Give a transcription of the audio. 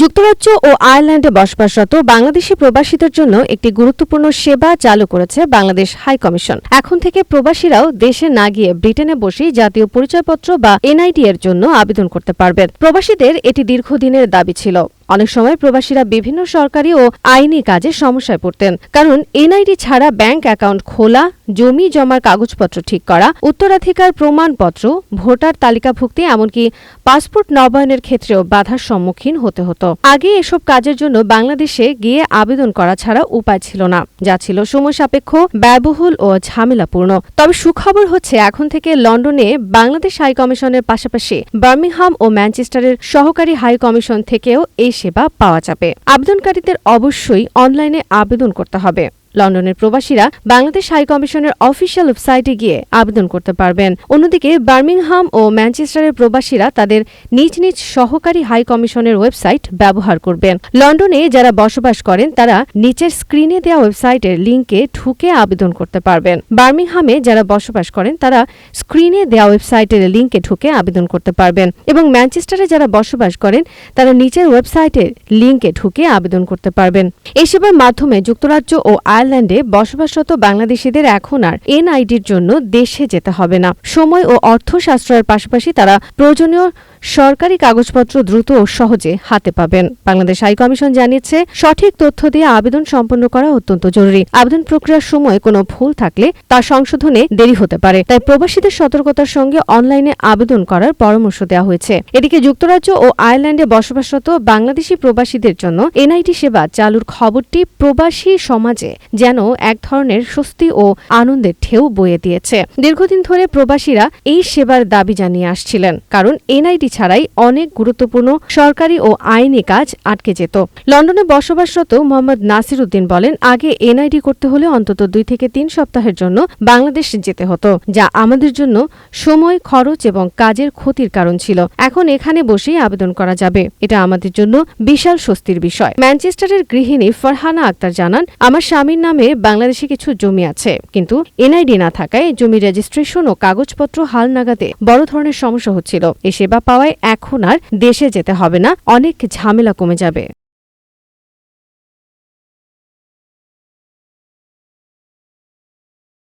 যুক্তরাজ্য ও আয়ারল্যান্ডে বসবাসরত বাংলাদেশি প্রবাসীদের জন্য একটি গুরুত্বপূর্ণ সেবা চালু করেছে বাংলাদেশ হাই কমিশন। এখন থেকে প্রবাসীরাও দেশে না গিয়ে ব্রিটেনে বসেই জাতীয় পরিচয়পত্র বা এনআইডি এর জন্য আবেদন করতে পারবেন। প্রবাসীদের এটি দীর্ঘদিনের দাবি ছিল। অনেক সময় প্রবাসীরা বিভিন্ন সরকারি ও আইনি কাজে সমস্যায় পড়তেন। কারণ এনআইডি ছাড়া ব্যাংক অ্যাকাউন্ট খোলা, জমি জমার কাগজপত্র ঠিক করা, উত্তরাধিকার প্রমাণপত্র, ভোটার তালিকাভুক্তি, এমনকি পাসপোর্ট নবায়নের ক্ষেত্রেও বাধার সম্মুখীন হতে হতো। আগে এসব কাজের জন্য বাংলাদেশে গিয়ে আবেদন করা ছাড়া উপায় ছিল না। যা ছিল সময় সাপেক্ষ, ব্যয়বহুল ও ঝামেলাপূর্ণ। তবে সুখবর হচ্ছে, এখন থেকে লন্ডনে বাংলাদেশ হাই কমিশনের পাশাপাশি বার্মিংহাম ও ম্যানচেস্টারের সহকারী হাই কমিশন থেকেও এই সেবা পাওয়া যাবে। আবেদনকারীদের অবশ্যই অনলাইনে আবেদন করতে হবে। লন্ডনের প্রবাসীরা বাংলাদেশ হাই কমিশনের অফিসিয়াল ওয়েবসাইটে গিয়ে আবেদন করতে পারবেন। অন্যদিকে বার্মিংহাম ও ম্যানচেস্টারের প্রবাসীরা তাদের নিজ নিজ সহকারী হাই কমিশনের ওয়েবসাইট ব্যবহার করবেন। লন্ডনে যারা বসবাস করেন, তারা নিচের স্ক্রিনে দেওয়া ওয়েবসাইটের লিঙ্কে ঢুকে আবেদন করতে পারবেন। বার্মিংহামে যারা বসবাস করেন, তারা স্ক্রিনে দেওয়া ওয়েবসাইটের লিঙ্কে ঢুকে আবেদন করতে পারবেন। এবং ম্যানচেস্টারে যারা বসবাস করেন, তারা নিচের ওয়েবসাইটের লিঙ্কে ঢুকে আবেদন করতে পারবেন। এই সেবার মাধ্যমে যুক্তরাজ্য ও আয়ারল্যান্ডে বসবাসরত বাংলাদেশিদের এখন আর এনআইডির জন্য দেশে যেতে হবে না। সময় ও অর্থ সাশ্রয়ের পাশাপাশি তারা প্রয়োজনীয় সরকারি কাগজপত্র দ্রুত ও সহজে হাতে পাবেন। বাংলাদেশ হাই কমিশন জানিয়েছে, সঠিক তথ্য দিয়ে আবেদন সম্পন্ন করা অত্যন্ত জরুরি। আবেদন প্রক্রিয়ার সময় কোনো ভুল থাকলে তা সংশোধনে দেরি হতে পারে। তাই প্রবাসীদের সতর্কতার সঙ্গে অনলাইনে আবেদন করার পরামর্শ দেওয়া হয়েছে। এদিকে যুক্তরাজ্য ও আয়ারল্যান্ডে বসবাসরত বাংলাদেশি প্রবাসীদের জন্য এনআইটি সেবা চালুর খবরটি প্রবাসী সমাজে যেন এক ধরনের স্বস্তি ও আনন্দের ঢেউ বয়ে দিয়েছে। দীর্ঘদিন ধরে প্রবাসীরা এই সেবার দাবি জানিয়ে আসছিলেন, কারণ এনআইডি ছাড়াই অনেক গুরুত্বপূর্ণ সরকারি ও আইনি কাজ আটকে যেত। লন্ডনে বসবাসরত মোহাম্মদ নাসির উদ্দিন বলেন, আগে এনআইডি করতে হলে অন্তত দুই থেকে তিন সপ্তাহের জন্য বাংলাদেশ যেতে হতো, যা আমাদের জন্য সময়, খরচ এবং কাজের ক্ষতির কারণ ছিল। এখন এখানে বসেই আবেদন করা যাবে। এটা আমাদের জন্য বিশাল স্বস্তির বিষয়। ম্যানচেস্টারের গৃহিণী ফরহানা আক্তার জানান, আমার স্বামীর নামে বাংলাদেশে কিছু জমি আছে, কিন্তু এনআইডি না থাকায় জমি রেজিস্ট্রেশন ও কাগজপত্র হাল নাগাদে বড় ধরনের সমস্যা হচ্ছিল। এই সেবা পাওয়ায় এখন আর দেশে যেতে হবে না অনেক ঝামেলা কমে যাবে।